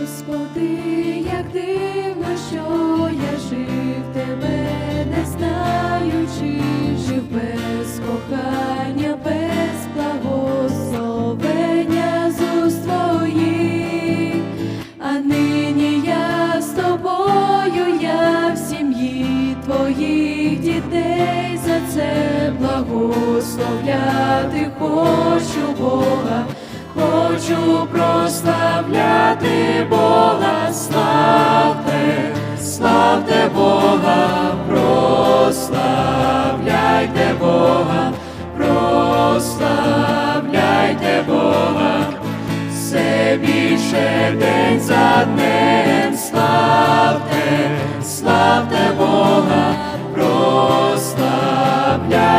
Господи, як дивно, що я жив тебе, не знаючи, жив без кохання, без благословення з твоїх. А нині я з тобою, я в сім'ї твоїх дітей, за це благословляти хочу Бога, хочу прославляти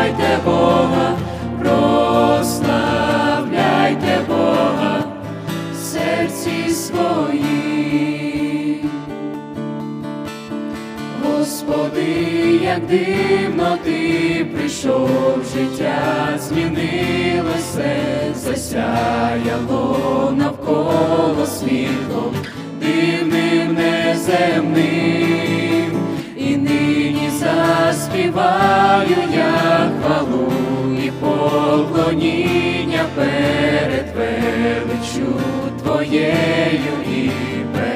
прославляйте Бога, прославляйте Бога в серці своїм. Господи, як дивно ти прийшов, життя змінило все, засяяло навколо світлом, заспіваю я хвалу і поклоніння перед величю Твоєю і перед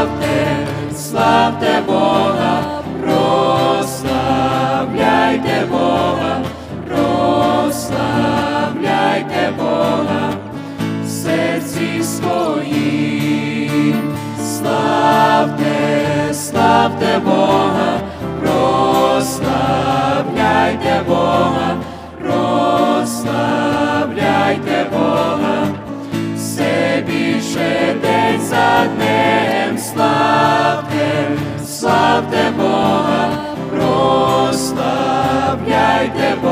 славте, славте Бога, прославляйте Бога, прославляйте Бога. В серці своїм, славте, славте Бога, прославляйте Бога, прославляйте Бога, все більше день за прославляйте Бога,